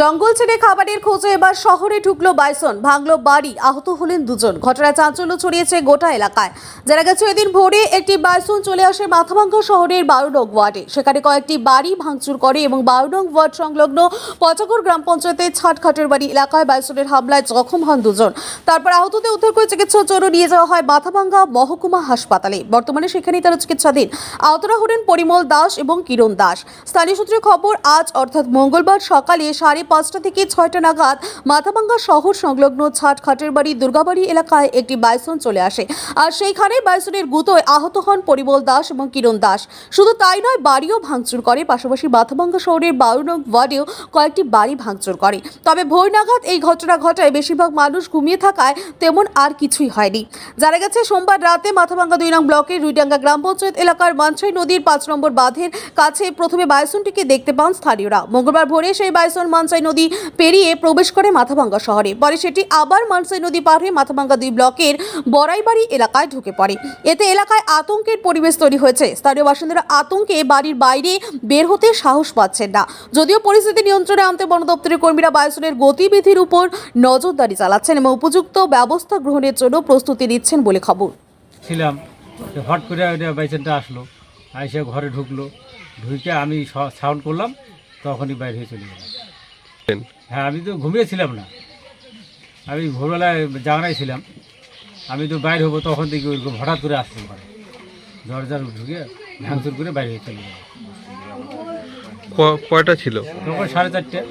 জঙ্গল ছেড়ে খাবারের খোঁজে এবার শহরে ঢুকলো বাইসন, ভাঙলো বাড়ি, আহত হলেন দুজন। ঘটনায় চাঞ্চল্য ছড়িয়েছে গোটা এলাকায়। জানা গেছে, এদিন ভোরে একটি বাইসন চলে আসে মাথাভাঙ্গা শহরের বারো নং ওয়ার্ডে। সেখানে কয়েকটি বাড়ি ভাঙচুর করে এবং বারো নং ওয়ার্ড সংলগ্ন পচাগর গ্রাম পঞ্চায়েতের ছাটখাটের বাড়ি এলাকায় বাইসনের হামলায় জখম হন দুজন। তারপর আহতদের উদ্ধার করে চিকিৎসার জন্য নিয়ে যাওয়া হয় মাথাভাঙ্গা মহকুমা হাসপাতালে। বর্তমানে সেখানেই তারা চিকিৎসাধীন। আহতরা হলেন পরিমল দাস এবং কিরণ দাস। স্থানীয় সূত্রে খবর, আজ অর্থাৎ মঙ্গলবার সকালে সাড়ে পাঁচটা থেকে ছয়টা নাগাদ মাথাভাঙ্গা শহর সংলগ্ন ছাটখাটের বাড়ি, দুর্গাবাড়ি এলাকায় একটি বাইসন চলে আসে। আর সেইখানে বাইসনের গুতোয় আহত হন পরিমল দাস এবং কিরণ দাস। শুধু তাই নয়, বাড়িও ভাঙচুর করে। পাশাপাশি মাথাভাঙ্গা শহরের বারো নং ওয়ার্ডেও কয়েকটি বাড়ি ভাঙচুর করে। তবে ভোর নাগাদ এই ঘটনা ঘটায়। বেশিরভাগ মানুষ ঘুমিয়ে থাকায় তেমন আর কিছুই হয়নি। জানা গেছে, সোমবার রাতে মাথাভাঙ্গা দুই নং ব্লকের রুইডাঙ্গা গ্রাম পঞ্চায়েত এলাকার মানসাই নদীর পাঁচ নম্বর বাঁধের কাছে প্রথমে বাইসনটিকে দেখতে পান স্থানীয়রা। মঙ্গলবার ভোরে সেই বাইসন মানসাই নদী পেরিয়ে প্রবেশ করে মাথাভাঙ্গা শহরে। পরে সেটি আবার মানসাই নদী পার হয়ে মাথাভাঙ্গা দুই ব্লকের বড়াইবাড়ি এলাকায় ঢুকে পড়ে। এতে এলাকায় আতঙ্কের পরিবেশ তৈরি হয়েছে। স্থানীয় বাসিন্দারা আতঙ্কে বাড়ির বাইরে বের হতে সাহস পাচ্ছেন না। যদিও পরিস্থিতি নিয়ন্ত্রণে আনতে বন দপ্তরের কর্মীরা বায়ুসনের গতিবিধির উপর নজরদারি চালাচ্ছেন এবং উপযুক্ত ব্যবস্থা গ্রহণের জন্য প্রস্তুতি নিচ্ছেন বলে খবর। ছিলাম হট করে ওইটা বাইচানটা আসলো এসে ঘরে ঢুকলো। ঢুকে আমি সাউন্ড করলাম, তখনই বাইরে চলে গেলাম। হ্যাঁ আমি তো ঘুমিয়েছিলাম না। আমি ভোরবেলায় জাগানায় ছিলাম। আমি তো বাইরে হব তখন দেখি ওইরকম হঠাৎ করে ঘরে। ঝড় ঝড় ঢুকে ভাঙচুর করে বাইরে চলে ক- কয়টা ছিল? তখন সাড়ে চারটে।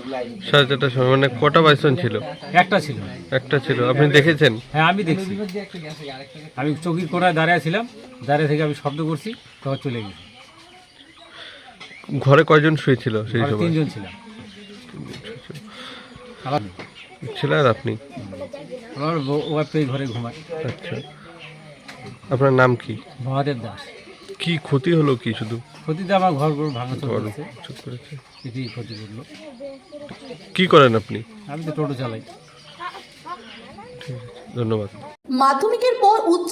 সাড়ে চারটার সময় মানে কটা বাইসন ছিল? একটা ছিল। একটা ছিল। আপনি দেখেছেন? হ্যাঁ আমি দেখছি। আমি চৌকির কোনায় দাঁড়িয়ে ছিলাম। দাঁড়িয়ে থেকে আমি শব্দ করছি তখন চলে গেছি। ঘরে কয়জন শুয়েছিল সেই সময়? তিনজন ছিলাম। ছিল আর আপনি? আমার ওয়াইফ এই ঘরে ঘুমায়। আচ্ছা। আপনার নাম কি? মহাদেব দাস। কি ক্ষতি হলো কি শুধু? ক্ষতিতে আমার ঘর ঘর ভাঙাচোর ঘর করেছে। চুপ করেছে। এটি ক্ষতি করল কি করেন আপনি? আমি তো টোটো চালাই। ধন্যবাদ। মাধ্যমিকের পর উচ্চ